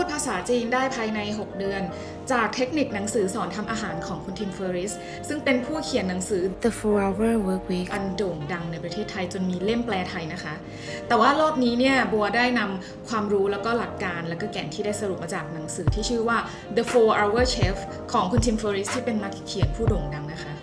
พูดภาษาจีนได้ภายใน 6 เดือน จากเทคนิคหนังสือสอนทำอาหารของคุณทิมเฟอริส ซึ่งเป็นผู้เขียนหนังสือ The 4 Hour Work Week อันโด่งดังในประเทศไทยจนมีเล่มแปลไทยนะคะ แต่ว่ารอบนี้เนี่ยบัวได้นำความรู้แล้วก็หลักการแล้วก็แก่นที่ได้สรุปมาจากหนังสือที่ชื่อว่า The 4 Hour Chef ของคุณทิมเฟอริสที่เป็นนักเขียนผู้โด่งดังนะคะ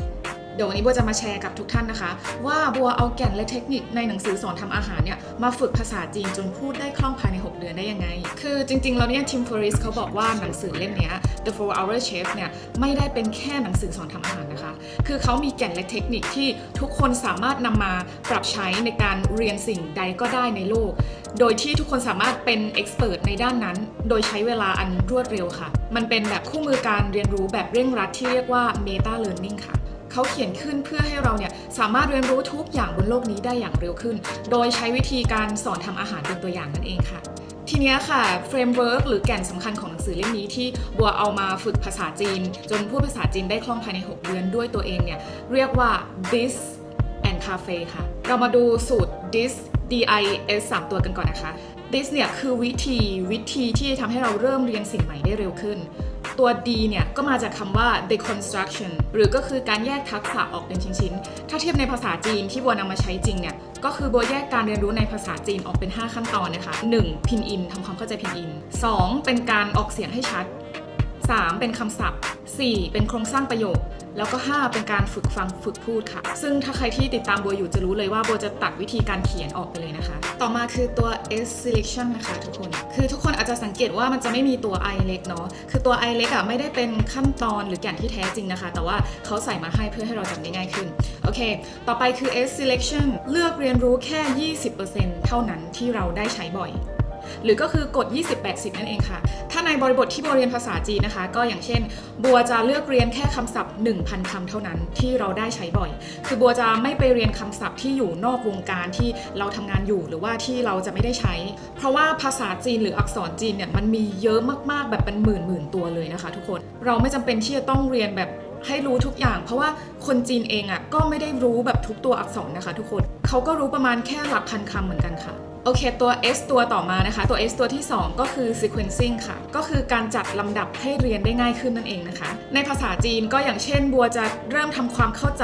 เดี๋ยววันนี้บัวจะมาแชร์กับทุกท่านนะคะ ว่าบัวเอาแก่นและเทคนิคในหนังสือสอนทำอาหารเนี่ยมาฝึกภาษาจีนจนพูดได้คล่องภายใน 6 เดือนได้ยังไง คือจริงๆแล้วเนี่ยทิมฟอริสเขาบอกว่าหนังสือเล่มนี้ The 4 Hour Chef เนี่ยไม่ได้เป็นแค่หนังสือสอนทำอาหารนะคะ คือเขามีแก่นและเทคนิคที่ทุกคนสามารถนำมาปรับใช้ในการเรียนสิ่งใดก็ได้ในโลก โดยที่ทุกคนสามารถเป็นเอ็กซ์เพรสในด้านนั้น โดยใช้เวลาอันรวดเร็วค่ะ มันเป็นแบบคู่มือการเรียนรู้แบบเร่งรัดที่เรียกว่า Meta Learning ค่ะ เขาเขียนขึ้นเพื่อให้เราเนี่ยสามารถเรียนรู้ทุกอย่างบนโลกนี้ได้อย่างเร็วขึ้น โดยใช้วิธีการสอนทำอาหารเป็นตัวอย่างนั่นเองค่ะทีนี้ค่ะเฟรมเวิร์กหรือแก่นสำคัญของหนังสือเล่มนี้ที่บัวเอามาฝึกภาษาจีน จนพูดภาษาจีนได้คล่องภายใน 6 เดือนด้วยตัวเองเนี่ย เรียกว่า this and cafe ค่ะ เรามาดูสูตร this d i s 3 ตัวกันก่อนนะคะ this เนี่ยคือวิธีวิธีที่ทำให้เราเริ่มเรียนสิ่งใหม่ได้เร็วขึ้น ตัว D เนี่ยก็มาจากคำว่า deconstruction หรือก็คือการแยกทักษะออกเป็นชิ้นๆ ถ้าเทียบในภาษาจีนที่บัวนำมาใช้จริงเนี่ยก็คือบัวแยกการเรียนรู้ในภาษาจีนออกเป็น 5 ขั้นตอนนะคะ 1. พินอินทำความเข้าใจพินอิน 2. เป็นการออกเสียงให้ชัด 3. เป็นคำศัพท์ 4. เป็นโครงสร้างประโยค แล้วก็ 5 เป็นการฝึกฟังฝึกพูดค่ะ ซึ่งถ้าใครที่ติดตามบัวอยู่จะรู้เลยว่าบัวจะตัดวิธีการเขียนออกไปเลยนะคะ ต่อมาคือตัว S selection นะคะทุกคน คือทุกคนอาจจะสังเกตว่ามันจะไม่มีตัว I เล็กเนาะ คือตัว I เล็กอะไม่ได้เป็นขั้นตอนหรือแก่นที่แท้จริงนะคะ แต่ว่าเขาใส่มาให้เพื่อให้เราจำได้ง่ายขึ้น โอเค ต่อไปคือ S selection เลือกเรียนรู้แค่ 20%เท่านั้นที่เราได้ใช้บ่อย หรือก็คือกฎ 20-80 นั่นเองค่ะ ถ้าในบริบทที่บัวเรียนภาษาจีนนะคะ ก็อย่างเช่น บัวจะเลือกเรียนแค่คำศัพท์ 1,000คำเท่านั้นที่เราได้ใช้บ่อย คือบัวจะไม่ไปเรียนคำศัพท์ที่อยู่นอกวงการที่เราทำงานอยู่หรือว่าที่เราจะไม่ได้ใช้ เพราะว่าภาษาจีนหรืออักษรจีนเนี่ยมันมีเยอะมากๆแบบเป็นหมื่นหมื่นๆตัวเลยนะคะ ทุกคนเราไม่จำเป็นที่จะต้องเรียนแบบ ให้รู้ทุกอย่าง เพราะว่าคนจีนเองอะ่ะก็ไม่ได้รู้แบบทุกตัวอักษรนะคะ ทุกคนเขาก็รู้ประมาณแค่หลักพันคำเหมือนกันค่ะโอเค ตัว S ตัวต่อมานะคะ ตัว S ตัวที่ 2 ก็คือ sequencing ค่ะ ก็คือการจัดลำดับให้เรียนได้ง่ายขึ้นนั่นเองนะคะ ในภาษาจีนก็อย่างเช่น บัวจะเริ่มทำความเข้าใจ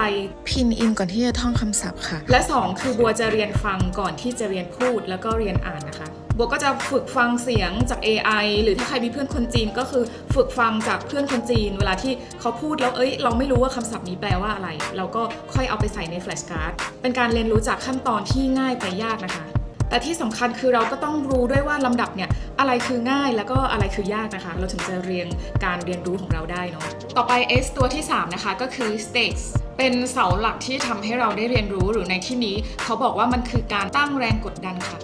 พินอินก่อนที่จะท่องคำศัพท์ค่ะ และ 2 คือบัวจะเรียนฟังก่อนที่จะเรียนพูดแล้วก็เรียนอ่านนะคะบั วก็จะฝึกฟังเสียงจาก AI หรือถ้าใครมีเพื่อนคนจีนก็คือฝึกฟังจากเพื่อนคนจีน เวลาที่เขาพูดแล้วเอ้ยเราไม่รู้ว่าคำศัพท์นี้แปลว่าอะไร เราก็ค่อยเอาไปใส่ในแฟลชการ์ดเป็นการเรียนรู้จากขั้นตอนที่ง่ายไปยากนะคะ แต่ที่สำคัญคือเราก็ต้องรู้ด้วยว่าลำดับเนี่ยอะไรคือง่ายแล้วก็อะไรคือยากนะคะ เราถึงจะเรียนการเรียนรู้ของเราได้เนาะต่อไป S ตัวที่ 3 นะคะก็คือ stakes เป็นเสาหลักที่ทำให้เราได้เรียนรู้หรือในที่นี้ เขาบอกว่ามันคือการตั้งแรงกดดันค่ะ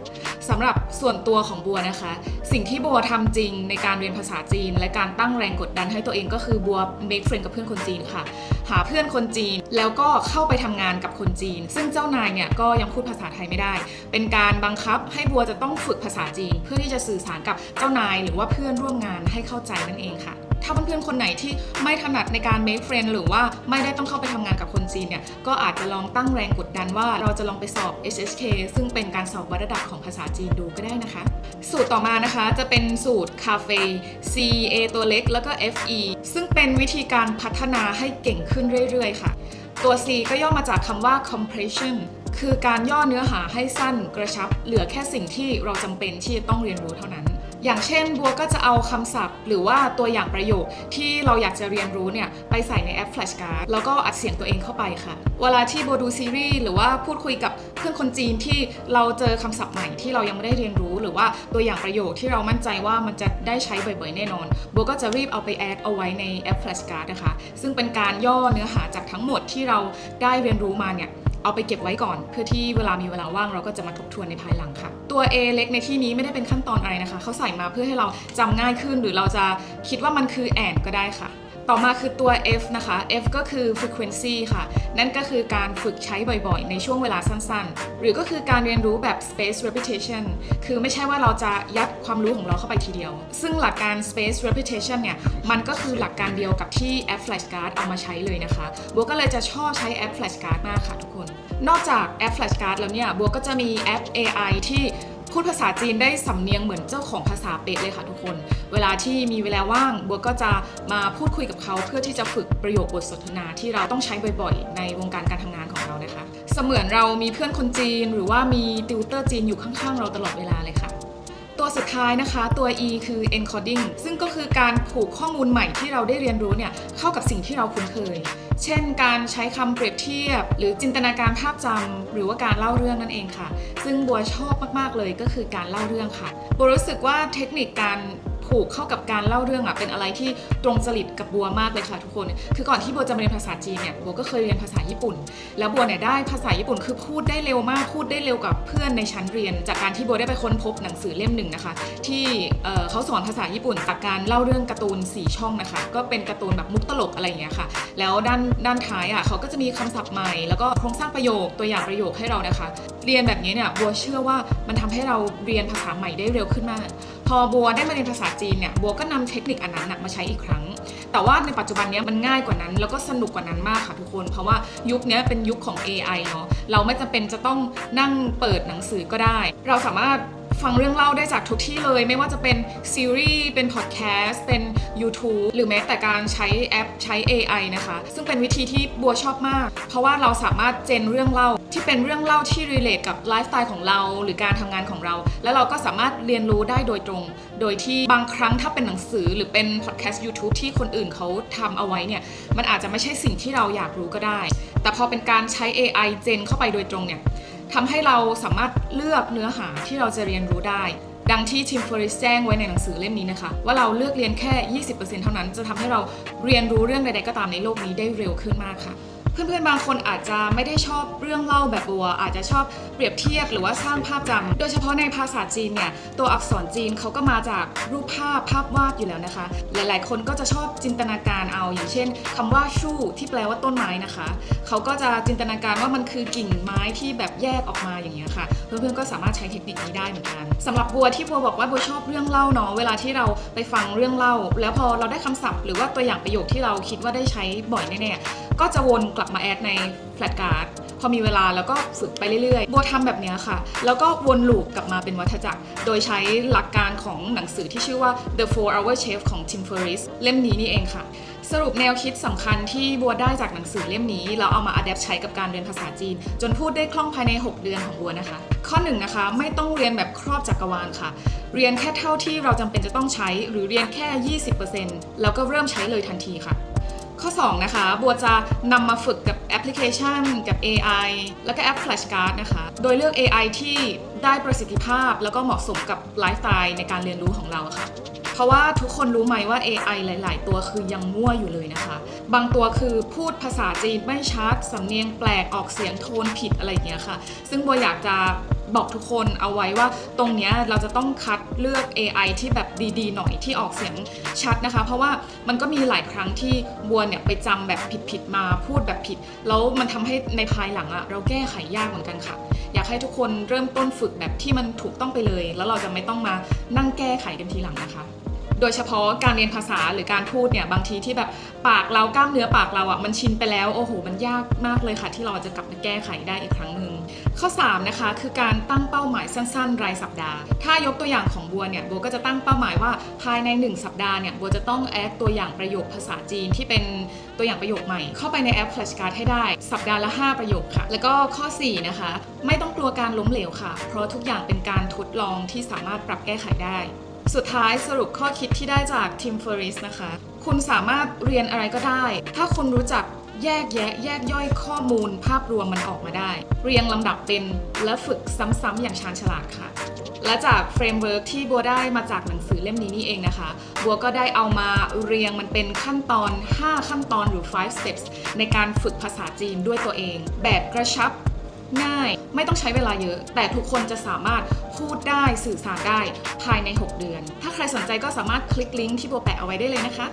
สำหรับส่วนตัวของบัวนะคะ สิ่งที่บัวทำจริงในการเรียนภาษาจีน และการตั้งแรงกดดันให้ตัวเองก็คือบัว make friend กับเพื่อนคนจีนค่ะ หาเพื่อนคนจีนแล้วก็เข้าไปทำงานกับคนจีน ซึ่งเจ้านายเนี่ยก็ยังพูดภาษาไทยไม่ได้ เป็นการบังคับให้บัวจะต้องฝึกภาษาจีน เพื่อที่จะสื่อสารกับเจ้านาย หรือว่าเพื่อนร่วมงานให้เข้าใจนั่นเองค่ะ ถ้าเพื่อนๆคนไหนที่ไม่ถนัดในการ make friend หรือว่าไม่ได้ต้องเข้าไปทำงานกับคนจีนเนี่ย ก็อาจจะลองตั้งแรงกดดันว่าเราจะลองไปสอบ HSK ซึ่งเป็นการสอบวัดระดับของภาษาจีนดูก็ได้นะคะ สูตรต่อมานะคะจะเป็นสูตรคาเฟ่ C A ตัวเล็กแล้วก็ F E ซึ่งเป็นวิธีการพัฒนาให้เก่งขึ้นเรื่อยๆ ค่ะ ตัว C ก็ย่อมาจากคำว่า compression คือการย่อเนื้อหาให้สั้นกระชับ เหลือแค่สิ่งที่เราจำเป็นที่จะต้องเรียนรู้เท่านั้น อย่างเช่นบัวก็จะเอาคำศัพท์ หรือว่าตัวอย่างประโยคที่เราอยากจะเรียนรู้เนี่ยไปใส่ในแอป Flashcard แล้วก็อัดเสียงตัวเองเข้าไปค่ะ เวลาที่บัวดูซีรีส์หรือว่าพูดคุยกับเพื่อนคนจีนที่เราเจอคำศัพท์ใหม่ที่เรายังไม่ได้เรียนรู้ หรือว่าตัวอย่างประโยคที่เรามั่นใจว่ามันจะได้ใช้บ่อยๆแน่นอนบัวก็จะรีบเอาไปแอดเอาไว้ในแอป Flashcard นะคะ ซึ่งเป็นการย่อเนื้อหาจากทั้งหมดที่เราได้เรียนรู้มาเนี่ย เอาไปเก็บไว้ก่อน เพื่อที่เวลามีเวลาว่างเราก็จะมาทบทวนในภายหลังค่ะ ตัว A เล็กในที่นี้ไม่ได้เป็นขั้นตอนอะไรนะคะเขาใส่มาเพื่อให้เราจำง่ายขึ้นหรือเราจะคิดว่ามันคือแอนก็ได้ค่ะ ต่อมาคือตัว F นะคะ F ก็คือ frequency ค่ะ นั่นก็คือการฝึกใช้บ่อยๆ ในช่วงเวลาสั้นๆ หรือก็คือการเรียนรู้แบบ space repetition คือไม่ใช่ว่าเราจะยัดความรู้ของเราเข้าไปทีเดียว ซึ่งหลักการ space repetition เนี่ย มันก็คือหลักการเดียวกับที่แอป flashcard เอามาใช้เลยนะคะ บัวก็เลยจะชอบใช้แอป flashcard มากค่ะทุกคน นอกจากแอป flashcard แล้วเนี่ย บัวก็จะมีแอป AI ที่ พูดภาษาจีนได้สำเนียงเหมือนเจ้าของภาษาเป๊ะเลยค่ะทุกคน เวลาที่มีเวลาว่างบัวก็จะมาพูดคุยกับเขาเพื่อที่จะฝึกประโยคบทสนทนาที่เราต้องใช้บ่อยๆ ในวงการการทำงานของเรานะคะ เสมือนเรามีเพื่อนคนจีน หรือว่ามีติวเตอร์จีนอยู่ข้างๆ เราตลอดเวลาเลยค่ะ ตัวสุดท้ายนะคะตัว E คือ encoding ซึ่งก็คือการผูกข้อมูลใหม่ที่เราได้เรียนรู้เนี่ยเข้ากับสิ่งที่เราคุ้นเคย เช่นการใช้คำเปรียบเทียบ หรือจินตนาการภาพจำหรือว่าการเล่าเรื่องนั่นเองค่ะ ซึ่งบัวชอบมากๆเลยก็คือการเล่าเรื่องค่ะบัวรู้สึกว่าเทคนิคการ ผูกเข้ากับการเล่าเรื่องอะเป็นอะไรที่ตรงจริตกับบัวมากเลยค่ะทุกคน คือก่อนที่บัวจะมาเรียนภาษาจีนเนี่ยบัวก็เคยเรียนภาษาญี่ปุ่น แล้วบัวเนี่ยได้ภาษาญี่ปุ่นคือพูดได้เร็วมากพูดได้เร็วกับเพื่อนในชั้นเรียน จากการที่บัวได้ไปค้นพบหนังสือเล่มหนึ่งนะคะ ที่เอ่อเขาสอนภาษาญี่ปุ่นจากการเล่าเรื่องการ์ตูนสี่ช่องนะคะ ก็เป็นการ์ตูนแบบมุกตลกอะไรอย่างเงี้ยค่ะ แล้วด้านด้านท้ายอะเขาก็จะมีคำศัพท์ใหม่ แล้วก็โครงสร้างประโยคตัวอย่างประโยคให้เรานะคะ เรียนแบบนี้เนี่ยบัวเชื่อว่ามันทำให้เราเรียนภาษาใหม่ได้เร็วขึ้นมาก พอบัวได้มาเรียนภาษาจีนเนี่ยบัวก็นำเทคนิคอันนั้นมาใช้อีกครั้ง แต่ว่าในปัจจุบันนี้มันง่ายกว่านั้น แล้วก็สนุกกว่านั้นมากค่ะทุกคน เพราะว่ายุคนี้เป็นยุคของ AI เนาะเราไม่จำเป็นจะต้องนั่งเปิดหนังสือก็ได้ เราสามารถ ฟังเรื่องเล่าได้จากทุกที่เลย ไม่ว่าจะเป็นซีรีส์ เป็นพอดแคสต์ เป็น YouTube หรือแม้แต่การใช้แอปใช้ AI นะคะ ซึ่งเป็นวิธีที่บัวชอบมาก เพราะว่าเราสามารถเจนเรื่องเล่าที่เป็นเรื่องเล่าที่ relate กับไลฟ์สไตล์ของเรา หรือการทำงานของเรา แล้วเราก็สามารถเรียนรู้ได้โดยตรง โดยที่บางครั้งถ้าเป็นหนังสือหรือเป็นพอดแคสต์ YouTube ที่คนอื่นเขาทำเอาไว้เนี่ย มันอาจจะไม่ใช่สิ่งที่เราอยากรู้ก็ได้ แต่พอเป็นการใช้ AI เจนเข้าไปโดยตรงเนี่ย ทำให้เราสามารถเลือกเนื้อหาที่เราจะเรียนรู้ได้ ดังที่ทิมฟอริสแจ้งไว้ในหนังสือเล่มนี้นะคะ ว่าเราเลือกเรียนแค่ 20%เท่านั้น จะทำให้เราเรียนรู้เรื่องใดๆก็ตามในโลกนี้ได้เร็วขึ้นมากค่ะ เพื่อนๆ บางคนอาจจะไม่ได้ชอบเรื่องเล่าแบบบัว อาจจะชอบเปรียบเทียบหรือว่าสร้างภาพจำโดยเฉพาะในภาษาจีนเนี่ยตัวอักษรจีนเขาก็มาจากรูปภาพภาพวาดอยู่แล้วนะคะ หลายๆ คนก็จะชอบจินตนาการเอาอย่างเช่นคำว่าชู่ที่แปลว่าต้นไม้นะคะเขาก็จะจินตนาการว่ามันคือกิ่งไม้ที่แบบแยกออกมาอย่างเงี้ยค่ะ เพื่อนๆก็สามารถใช้เทคนิคนี้ได้เหมือนกันสำหรับบัวที่บัวบอกว่าบัวชอบเรื่องเล่าเนาะเวลาที่เราไปฟังเรื่องเล่า แล้วพอเราได้คำศัพท์ หรือว่าตัวอย่างประโยคที่เราคิดว่าได้ใช้บ่อยแน่ๆ ก็จะวนกลับมาแอดในแฟลชการ์ดพอมีเวลาแล้วก็ฝึกไปเรื่อยๆ บัวทำแบบนี้ค่ะ แล้วก็วนลูปกลับมาเป็นวัฏจักร โดยใช้หลักการของหนังสือที่ชื่อว่า The Four Hour Chef ของ Tim Ferriss เล่มนี้นี่เองค่ะ สรุปแนวคิดสำคัญที่บัวได้จากหนังสือเล่มนี้แล้วเอามาอัดแอปใช้กับการเรียนภาษาจีน จนพูดได้คล่องภายใน 6 เดือนของบัวนะคะ ข้อหนึ่งนะคะ ไม่ต้องเรียนแบบครอบจักรวาลค่ะ เรียนแค่เท่าที่เราจำเป็นจะต้องใช้ หรือเรียนแค่ 20%แล้วก็เริ่มใช้เลยทันทีค่ะ ข้อ 2 นะคะ บัวจะนำมาฝึกกับแอปพลิเคชัน กับ AI แล้วก็แอป Flashcard นะคะ โดยเลือก AI ที่ได้ประสิทธิภาพ แล้วก็เหมาะสมกับไลฟ์สไตล์ในการเรียนรู้ของเราค่ะ เพราะว่าทุกคนรู้ไหมว่า AI หลาย ๆ ตัวคือยังมั่วอยู่เลยนะคะ บางตัวคือพูดภาษาจีนไม่ชัด สำเนียงแปลกออกเสียงโทนผิดอะไรอย่างเงี้ยค่ะ ซึ่งบัวอยากจะ บอกทุกคนเอาไว้ว่าตรงเนี้ยเราจะต้องคัดเลือก AI ที่แบบดีๆ หน่อยที่ออกเสียงชัดนะคะ เพราะว่ามันก็มีหลายครั้งที่บัวเนี่ยไปจำแบบผิดๆมาพูดแบบผิด แล้วมันทำให้ในภายหลังอะเราแก้ไขยากเหมือนกันค่ะ อยากให้ทุกคนเริ่มต้นฝึกแบบที่มันถูกต้องไปเลย แล้วเราจะไม่ต้องมานั่งแก้ไขกันทีหลังนะคะโดยเฉพาะการเรียนภาษาหรือการพูดเนี่ยบางทีที่แบบปากเรากล้ามเนื้อปากเราอะ่ะมันชินไปแล้วโอ้โหมันยากมากเลยค่ะ ที่เราจะกลับมาแก้ไขได้อีกครั้งหนึ่ง ข้อ 3 นะคะ คือการตั้งเป้าหมายสั้น ๆ รายสัปดาห์ ถ้ายกตัวอย่างของบัวเนี่ย บัวก็จะตั้งเป้าหมายว่าภายใน 1 สัปดาห์เนี่ย บัวจะต้องแอดตัวอย่างประโยคภาษาจีนที่เป็นตัวอย่างประโยคใหม่ เข้าไปในแอป Flashcard ให้ได้ สัปดาห์ละ 5 ประโยคค่ะ แล้วก็ข้อ 4 นะคะ ไม่ต้องกลัวการล้มเหลวค่ะ เพราะทุกอย่างเป็นการทดลองที่สามารถปรับแก้ไขได้สุดท้ายสรุปข้อคิดที่ได้จากทีมเฟอริสนะคะ คุณสามารถเรียนอะไรก็ได้ ถ้าคุณรู้จัก แยกแยะ แยกย่อยข้อมูล ภาพรวมมันออกมาได้ เรียงลำดับเป็นและฝึกซ้ำๆอย่างชาญฉลาดค่ะ และจากเฟรมเวิร์กที่บัวได้มาจากหนังสือเล่มนี้นี่เองนะคะ บัวก็ได้เอามาเรียงมันเป็นขั้นตอน 5 ขั้นตอนหรือ 5 steps ในการฝึกภาษาจีนด้วยตัวเอง แบบกระชับง่ายไม่ต้องใช้เวลาเยอะ แต่ทุกคนจะสามารถพูดได้สื่อสารได้ภายใน 6 เดือน ถ้าใครสนใจก็สามารถคลิกลิงก์ที่บัวแปะเอาไว้ได้เลยนะคะ